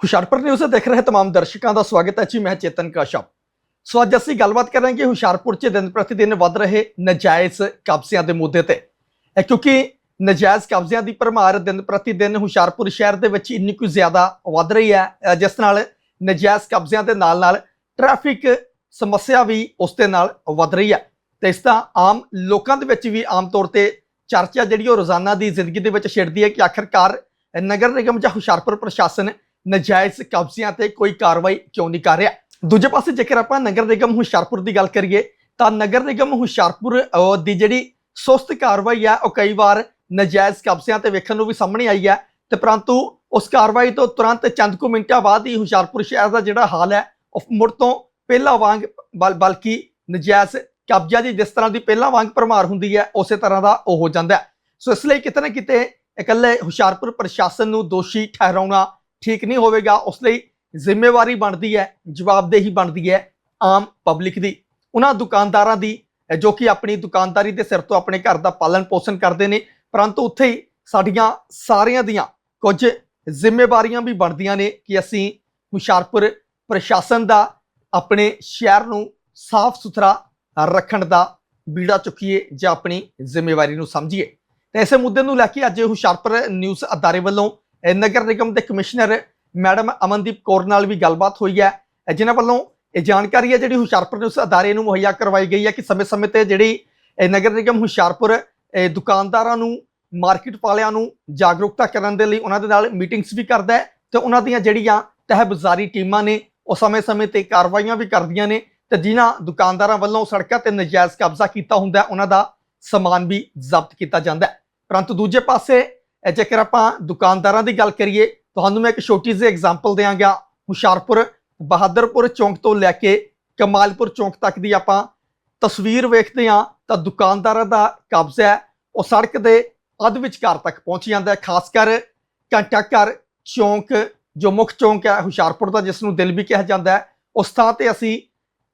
Hoshiarpur news ਦੇਖ ਰਹੇ तमाम ਦਰਸ਼ਕਾਂ ਦਾ ਸਵਾਗਤ ਹੈ ਜੀ ਮੈਂ ਚੇਤਨ ਕਾਸ਼ਪ ਸੋ ਅੱਜ ਅਸੀਂ ਗੱਲਬਾਤ ਕਰਾਂਗੇ ਹੁਸ਼ਿਆਰਪੁਰ 'ਚ ਦਿਨ ਪ੍ਰਤੀ ਦਿਨ ਵੱਧ ਰਹੇ ਨਜਾਇਜ਼ ਕਬਜ਼ਿਆਂ ਦੇ ਮੁੱਦੇ ਤੇ ਇਹ ਕਿਉਂਕਿ ਨਜਾਇਜ਼ ਕਬਜ਼ਿਆਂ ਦੀ ਭਰਮਾਰ ਦਿਨ ਪ੍ਰਤੀ ਦਿਨ ਹੁਸ਼ਿਆਰਪੁਰ ਸ਼ਹਿਰ ਦੇ ਵਿੱਚ ਇੰਨੀ ਕੁ ਜ਼ਿਆਦਾ ਵੱਧ ਰਹੀ ਹੈ ਅ, ਜਿਸ ਨਾਲ ਨਜਾਇਜ਼ ਕਬਜ਼ਿਆਂ ਦੇ ਨਾਲ ਨਾਲ ਟ੍ਰੈਫਿਕ ਸਮੱਸਿਆ ਵੀ ਉਸ ਦੇ ਨਾਲ ਵੱਧ ਰਹੀ ਹੈ ਤੇ ਇਸ ਦਾ ਆਮ ਲੋਕਾਂ ਦੇ ਵਿੱਚ ਵੀ ਆਮ ਤੌਰ ਤੇ ਚਰਚਾ ਜਿਹੜੀ ਉਹ ਰੋਜ਼ਾਨਾ ਦੀ ਜ਼ਿੰਦਗੀ ਦੇ ਵਿੱਚ ਛਿੜਦੀ ਹੈ ਕਿ ਆਖਰਕਾਰ ਨਗਰ ਨਿਗਮ ਜਾਂ ਹੁਸ਼ਿਆਰਪੁਰ ਪ੍ਰਸ਼ਾਸਨ ਨਜਾਇਜ਼ ਕਬਜ਼ਿਆਂ ਤੇ ਕੋਈ ਕਾਰਵਾਈ ਕਿਉਂ ਨਹੀਂ ਕਰ ਰਿਹਾ? ਦੂਜੇ ਪਾਸੇ ਜੇਕਰ ਆਪਾਂ ਨਗਰ ਨਿਗਮ ਹੁਸ਼ਿਆਰਪੁਰ ਦੀ ਗੱਲ ਕਰੀਏ, ਤਾਂ ਨਗਰ ਨਿਗਮ ਹੁਸ਼ਿਆਰਪੁਰ ਦੀ ਜਿਹੜੀ ਸੁਸਤ ਕਾਰਵਾਈ ਹੈ, ਉਹ ਕਈ ਵਾਰ ਨਜਾਇਜ਼ ਕਬਜ਼ਿਆਂ ਤੇ ਵੇਖਣ ਨੂੰ ਵੀ ਸਾਹਮਣੇ ਆਈ ਹੈ ਤੇ ਪਰੰਤੂ ਉਸ ਕਾਰਵਾਈ ਤੋਂ ਤੁਰੰਤ ਚੰਦ ਕੁ ਮਿੰਟਾਂ ਬਾਅਦ ਹੀ ਹੁਸ਼ਿਆਰਪੁਰ ਸ਼ਹਿਰ ਦਾ ਜਿਹੜਾ ਹਾਲ ਹੈ, ਉਹ ਮੁੜ ਤੋਂ ਪਹਿਲਾਂ ਵਾਂਗ ਬਲ, ਬਲਕਿ ਨਜਾਇਜ਼ ਕਬਜ਼ਾ ਦੀ ਜਿਸ ਤਰ੍ਹਾਂ ਦੀ ਪਹਿਲਾਂ ਵਾਂਗ ਭਰਮਾਰ ਹੁੰਦੀ ਹੈ, ਉਸੇ ਤਰ੍ਹਾਂ ਦਾ ਉਹ ਹੋ ਜਾਂਦਾ ਸੋ ਇਸ ਲਈ ਕਿਤੇ ਨਾ ਕਿਤੇ ਇਕੱਲੇ ਹੁਸ਼ਿਆਰਪੁਰ ਪ੍ਰਸ਼ਾਸਨ ਨੂੰ ਦੋਸ਼ੀ ਠਹਿਰਾਉਣਾ ਠੀਕ ਨਹੀਂ ਹੋਵੇਗਾ, ਉਸ ਲਈ ਜ਼ਿੰਮੇਵਾਰੀ ਬਣਦੀ ਹੈ, ਜਵਾਬਦੇਹੀ ਬਣਦੀ ਹੈ ਆਮ ਪਬਲਿਕ ਦੀ। ਉਹਨਾਂ ਦੁਕਾਨਦਾਰਾਂ ਦੀ ਜੋ ਕਿ ਆਪਣੀ ਦੁਕਾਨਦਾਰੀ ਦੇ ਸਿਰ ਤੋਂ ਆਪਣੇ ਘਰ ਦਾ ਪਾਲਣ ਪੋਸ਼ਣ ਕਰਦੇ ਨੇ, ਪਰੰਤੂ ਉੱਥੇ ਹੀ ਸਾਡੀਆਂ ਸਾਰਿਆਂ ਦੀਆਂ ਕੁਝ ਜ਼ਿੰਮੇਵਾਰੀਆਂ ਵੀ ਬਣਦੀਆਂ ਨੇ ਕਿ ਅਸੀਂ ਹੁਸ਼ਿਆਰਪੁਰ ਪ੍ਰਸ਼ਾਸਨ ਦਾ ਆਪਣੇ ਸ਼ਹਿਰ ਨੂੰ ਸਾਫ਼ ਸੁਥਰਾ ਰੱਖਣ ਦਾ ਬੀੜਾ ਚੁੱਕੀਏ ਜਾਂ ਆਪਣੀ ਜ਼ਿੰਮੇਵਾਰੀ ਨੂੰ ਸਮਝੀਏ। ਤੇ ਇਸੇ ਮੁੱਦੇ ਨੂੰ ਲੈ ਕੇ ਅੱਜ ਹੁਸ਼ਿਆਰਪੁਰ ਨਿਊਜ਼ ਅਦਾਰੇ ਵੱਲੋਂ ਨਗਰ ਨਿਗਮ ਦੇ ਕਮਿਸ਼ਨਰ ਮੈਡਮ ਅਮਨਦੀਪ ਕੌਰ ਨਾਲ ਵੀ ਗੱਲਬਾਤ ਹੋਈ ਹੈ। ਇਹ ਜਿਨ੍ਹਾਂ ਵੱਲੋਂ ਇਹ ਜਾਣਕਾਰੀ ਹੈ ਜਿਹੜੀ ਹੁਸ਼ਿਆਰਪੁਰ ਦੇ ਉਸ ਅਦਾਰੇ ਨੂੰ ਮੁਹੱਈਆ ਕਰਵਾਈ ਗਈ ਹੈ ਕਿ ਸਮੇਂ-ਸਮੇਂ ਤੇ ਜਿਹੜੀ ਨਗਰ ਨਿਗਮ ਹੁਸ਼ਿਆਰਪੁਰ ਦੁਕਾਨਦਾਰਾਂ ਨੂੰ, ਮਾਰਕੀਟ ਵਾਲਿਆਂ ਨੂੰ ਜਾਗਰੂਕਤਾ ਕਰਨ ਦੇ ਲਈ ਉਹਨਾਂ ਦੇ ਨਾਲ ਮੀਟਿੰਗਸ ਵੀ ਕਰਦਾ ਹੈ ਤੇ ਉਹਨਾਂ ਦੀਆਂ ਜਿਹੜੀਆਂ ਤਹਿਬਜ਼ਾਰੀ ਟੀਮਾਂ ਨੇ, ਉਹ ਸਮੇਂ-ਸਮੇਂ ਤੇ ਕਾਰਵਾਈਆਂ ਵੀ ਕਰਦੀਆਂ ਨੇ ਤੇ ਜਿਨ੍ਹਾਂ ਦੁਕਾਨਦਾਰਾਂ ਵੱਲੋਂ ਸੜਕਾਂ ਤੇ ਨਜਾਇਜ਼ ਕਬਜ਼ਾ ਕੀਤਾ ਹੁੰਦਾ ਉਹਨਾਂ ਦਾ ਸਮਾਨ ਵੀ ਜ਼ਬਤ ਕੀਤਾ ਜਾਂਦਾ ਹੈ। ਪਰੰਤੂ ਦੂਜੇ ਪਾਸੇ ਜੇਕਰ ਆਪਾਂ ਦੁਕਾਨਦਾਰਾਂ ਦੀ ਗੱਲ ਕਰੀਏ, ਤੁਹਾਨੂੰ ਮੈਂ ਇੱਕ ਛੋਟੀ ਜਿਹੀ ਐਗਜ਼ਾਮਪਲ ਦਿਆਂਗਾ। ਹੁਸ਼ਿਆਰਪੁਰ, ਬਹਾਦਰਪੁਰ ਚੌਂਕ ਤੋਂ ਲੈ ਕੇ ਕਮਾਲਪੁਰ ਚੌਂਕ ਤੱਕ ਦੀ ਆਪਾਂ ਤਸਵੀਰ ਵੇਖਦੇ ਹਾਂ ਤਾਂ ਦੁਕਾਨਦਾਰਾਂ ਦਾ ਕਬਜ਼ਾ ਹੈ, ਉਹ ਸੜਕ ਦੇ ਅੱਧ ਵਿਚਕਾਰ ਤੱਕ ਪਹੁੰਚ ਜਾਂਦਾ ਹੈ। ਖਾਸ ਕਰ ਘੰਟਾ ਘਰ ਚੌਂਕ, ਜੋ ਮੁੱਖ ਚੌਂਕ ਹੈ ਹੁਸ਼ਿਆਰਪੁਰ ਦਾ ਜਿਸ ਨੂੰ ਦਿਲ ਵੀ ਕਿਹਾ ਜਾਂਦਾ ਹੈ, ਉਸ ਥਾਂ ਤੇ ਅਸੀਂ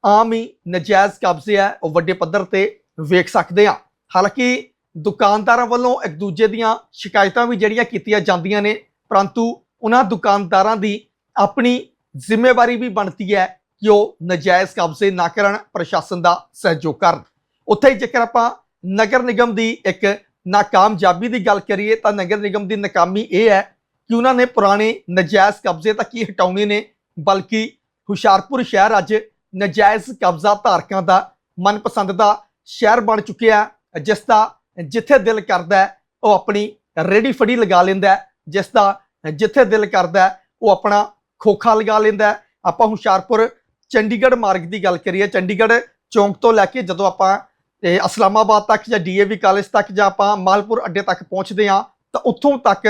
ਆਮ ਹੀ ਨਜਾਇਜ਼ ਕਬਜ਼ੇ ਹੈ, ਉਹ ਵੱਡੇ ਪੱਧਰ ਤੇ ਵੇਖ ਸਕਦੇ ਹਾਂ। ਹਾਲਾਂਕਿ ਦੁਕਾਨਦਾਰਾਂ ਵੱਲੋਂ ਇੱਕ ਦੂਜੇ ਦੀਆਂ ਸ਼ਿਕਾਇਤਾਂ ਵੀ ਜਿਹੜੀਆਂ ਕੀਤੀਆਂ ਜਾਂਦੀਆਂ ਨੇ, ਪਰੰਤੂ ਉਹਨਾਂ ਦੁਕਾਨਦਾਰਾਂ ਦੀ ਆਪਣੀ ਜ਼ਿੰਮੇਵਾਰੀ ਵੀ ਬਣਦੀ ਹੈ ਕਿ ਉਹ ਨਜਾਇਜ਼ ਕਬਜ਼ੇ ਨਾ ਕਰਨ, ਪ੍ਰਸ਼ਾਸਨ ਦਾ ਸਹਿਯੋਗ ਕਰਨ। ਉੱਥੇ ਹੀ ਜੇਕਰ ਆਪਾਂ ਨਗਰ ਨਿਗਮ ਦੀ ਇੱਕ ਨਾਕਾਮਯਾਬੀ ਦੀ ਗੱਲ ਕਰੀਏ, ਤਾਂ ਨਗਰ ਨਿਗਮ ਦੀ ਨਾਕਾਮੀ ਇਹ ਹੈ ਕਿ ਉਹਨਾਂ ਨੇ ਪੁਰਾਣੇ ਨਜਾਇਜ਼ ਕਬਜ਼ੇ ਤਾਂ ਕੀ ਹਟਾਉਣੇ ਨੇ, ਬਲਕਿ ਹੁਸ਼ਿਆਰਪੁਰ ਸ਼ਹਿਰ ਅੱਜ ਨਜਾਇਜ਼ ਕਬਜ਼ਾ ਧਾਰਕਾਂ ਦਾ ਮਨਪਸੰਦ ਦਾ ਸ਼ਹਿਰ ਬਣ ਚੁੱਕਿਆ ਜਿਸ ਦਾ ਜਿੱਥੇ ਦਿਲ ਕਰਦਾ ਉਹ ਆਪਣੀ ਰੇੜੀ ਫੜੀ ਲਗਾ ਲੈਂਦਾ ਜਿਸ ਦਾ ਜਿੱਥੇ ਦਿਲ ਕਰਦਾ ਉਹ ਆਪਣਾ ਖੋਖਾ ਲਗਾ ਲੈਂਦਾ ਆਪਾਂ ਹੁਸ਼ਿਆਰਪੁਰ ਚੰਡੀਗੜ੍ਹ ਮਾਰਗ ਦੀ ਗੱਲ ਕਰੀਏ, ਚੰਡੀਗੜ੍ਹ ਚੌਂਕ ਤੋਂ ਲੈ ਕੇ ਜਦੋਂ ਆਪਾਂ ਇਹ ਇਸਲਾਮਾਬਾਦ ਤੱਕ ਜਾਂ ਡੀਏਵੀ ਕਾਲਜ ਤੱਕ ਜਾਂ ਆਪਾਂ ਮਾਲਪੁਰ ਅੱਡੇ ਤੱਕ ਪਹੁੰਚਦੇ ਹਾਂ, ਤਾਂ ਉੱਥੋਂ ਤੱਕ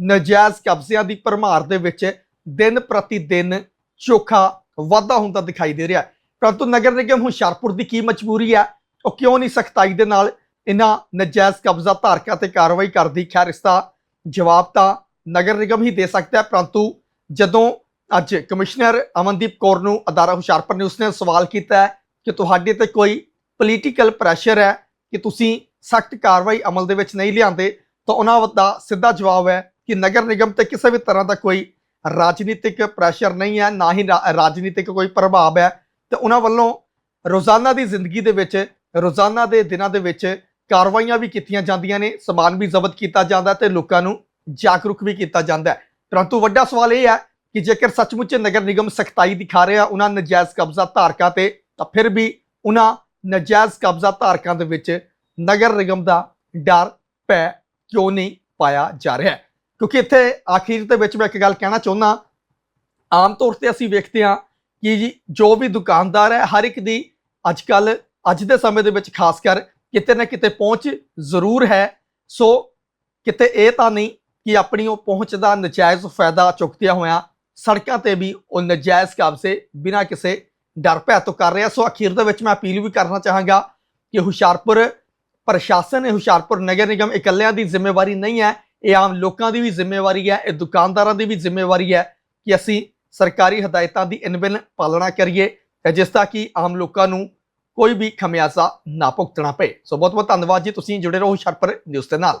ਨਜਾਇਜ਼ ਕਬਜ਼ਿਆਂ ਦੀ ਭਰਮਾਰ ਦੇ ਵਿੱਚ ਦਿਨ ਪ੍ਰਤੀ ਦਿਨ ਚੋਖਾ ਵਾਧਾ ਹੁੰਦਾ ਦਿਖਾਈ ਦੇ ਰਿਹਾ ਪਰੰਤੂ ਨਗਰ ਨਿਗਮ ਹੁਸ਼ਿਆਰਪੁਰ ਦੀ ਕੀ ਮਜਬੂਰੀ ਹੈ, ਉਹ ਕਿਉਂ ਨਹੀਂ ਸਖਤਾਈ ਦੇ ਨਾਲ ਇਹਨਾਂ ਨਜਾਇਜ਼ ਕਬਜ਼ਾ ਧਾਰਕਾਂ ਤੇ ਕਾਰਵਾਈ ਕਰਦੀ। ਖੈਰ, ਇਸ ਦਾ ਜਵਾਬ ਤਾਂ ਨਗਰ ਨਿਗਮ ਹੀ ਦੇ ਸਕਦਾ ਹੈ, ਪਰੰਤੂ ਜਦੋਂ ਅੱਜ ਕਮਿਸ਼ਨਰ ਅਮਨਦੀਪ ਕੌਰ ਨੂੰ ਅਦਾਰਾ ਹੁਸ਼ਿਆਰਪੁਰ ਨੇ ਉਸਨੇ ਸਵਾਲ ਕੀਤਾ ਕਿ ਤੁਹਾਡੇ ਤੇ ਕੋਈ ਪੋਲੀਟੀਕਲ ਪ੍ਰੈਸ਼ਰ ਹੈ ਕਿ ਤੁਸੀਂ ਸਖਤ ਕਾਰਵਾਈ ਅਮਲ ਦੇ ਵਿੱਚ ਨਹੀਂ ਲਿਆਂਦੇ, ਤਾਂ ਉਹਨਾਂ ਦਾ ਸਿੱਧਾ ਜਵਾਬ ਹੈ ਕਿ ਨਗਰ ਨਿਗਮ ਤੇ ਕਿਸੇ ਵੀ ਤਰ੍ਹਾਂ ਦਾ ਕੋਈ ਰਾਜਨੀਤਿਕ ਪ੍ਰੈਸ਼ਰ ਨਹੀਂ ਹੈ, ਨਾ ਹੀ ਰਾਜਨੀਤਿਕ ਕੋਈ ਪ੍ਰਭਾਵ ਹੈ। ਤੇ ਉਹਨਾਂ ਵੱਲੋਂ ਰੋਜ਼ਾਨਾ ਦੀ ਜ਼ਿੰਦਗੀ ਦੇ ਵਿੱਚ, ਰੋਜ਼ਾਨਾ ਦੇ ਦਿਨਾਂ ਦੇ ਵਿੱਚ ਕਾਰਵਾਈਆਂ ਵੀ ਕੀਤੀਆਂ ਜਾਂਦੀਆਂ ਨੇ, ਸਮਾਨ ਵੀ ਜ਼ਬਤ ਕੀਤਾ ਜਾਂਦਾ ਤੇ ਲੋਕਾਂ ਨੂੰ ਜਾਗਰੂਕ ਵੀ ਕੀਤਾ ਜਾਂਦਾ ਹੈ। ਪਰੰਤੂ ਵੱਡਾ ਸਵਾਲ ਇਹ ਹੈ ਕਿ ਜੇਕਰ ਸੱਚਮੁੱਚ ਨਗਰ ਨਿਗਮ ਸਖਤਾਈ ਦਿਖਾ ਰਿਹਾ ਉਹਨਾਂ ਨਜਾਇਜ਼ ਕਬਜ਼ਾ ਧਾਰਕਾਂ ਤੇ, ਤਾਂ ਫਿਰ ਵੀ ਉਹਨਾਂ ਨਜਾਇਜ਼ ਕਬਜ਼ਾ ਧਾਰਕਾਂ ਦੇ ਵਿੱਚ ਨਗਰ ਨਿਗਮ ਦਾ ਡਰ ਪੈ ਕਿਉਂ ਨਹੀਂ ਪਾਇਆ ਜਾ ਰਿਹਾ ਕਿਉਂਕਿ ਇੱਥੇ ਆਖਿਰ ਦੇ ਵਿੱਚ ਮੈਂ ਇੱਕ ਗੱਲ ਕਹਿਣਾ ਚਾਹੁੰਦਾ, ਆਮ ਤੌਰ ਤੇ ਅਸੀਂ ਵੇਖਦੇ ਹਾਂ ਕਿ ਜੋ ਵੀ ਦੁਕਾਨਦਾਰ ਹੈ, ਹਰ ਇੱਕ ਦੀ ਅੱਜ ਕੱਲ ਅੱਜ ਦੇ ਸਮੇਂ ਦੇ ਵਿੱਚ ਖਾਸ ਕਰ ਕਿਤੇ ਨਾ ਕਿਤੇ ਪਹੁੰਚ ਜ਼ਰੂਰ ਹੈ। ਸੋ ਕਿਤੇ ਇਹ ਤਾਂ ਨਹੀਂ ਕਿ ਆਪਣੀ ਉਹ ਪਹੁੰਚ ਦਾ ਨਜਾਇਜ਼ ਫਾਇਦਾ ਚੁੱਕਦਿਆਂ ਹੋਇਆਂ ਸੜਕਾਂ ਤੇ ਵੀ ਉਹ ਨਜਾਇਜ਼ ਕਬਜ਼ੇ ਬਿਨਾਂ ਕਿਸੇ ਡਰ ਭੈ ਤੋਂ ਕਰ ਰਿਹਾ। ਸੋ ਅਖੀਰ ਦੇ ਵਿੱਚ ਮੈਂ ਅਪੀਲ ਵੀ ਕਰਨਾ ਚਾਹਾਂਗਾ ਕਿ ਹੁਸ਼ਿਆਰਪੁਰ ਪ੍ਰਸ਼ਾਸਨ ਹੈ ਹੁਸ਼ਿਆਰਪੁਰ ਨਗਰ ਨਿਗਮ ਇਕੱਲਿਆਂ ਦੀ ਜ਼ਿੰਮੇਵਾਰੀ ਨਹੀਂ ਹੈ, ਇਹ ਆਮ ਲੋਕਾਂ ਦੀ ਵੀ ਜ਼ਿੰਮੇਵਾਰੀ ਹੈ, ਇਹ ਦੁਕਾਨਦਾਰਾਂ ਦੀ ਵੀ ਜ਼ਿੰਮੇਵਾਰੀ ਹੈ ਕਿ ਅਸੀਂ ਸਰਕਾਰੀ ਹਦਾਇਤਾਂ ਦੀ ਇਨਬਿਨ ਪਾਲਣਾ ਕਰੀਏ। ਜਿਸ ਤਰ੍ਹਾਂ ਕਿ ਆਮ ਲੋਕਾਂ ਨੂੰ ਕੋਈ ਵੀ ਖਮਿਆਜ਼ਾ ਨਾ ਭੁਗਤਣਾ ਪਏ। ਸੋ ਬਹੁਤ ਬਹੁਤ ਧੰਨਵਾਦ ਜੀ। ਤੁਸੀਂ ਜੁੜੇ ਰਹੋ ਹੁਸ਼ਿਆਰਪੁਰ ਨਿਊਜ਼ ਦੇ ਨਾਲ।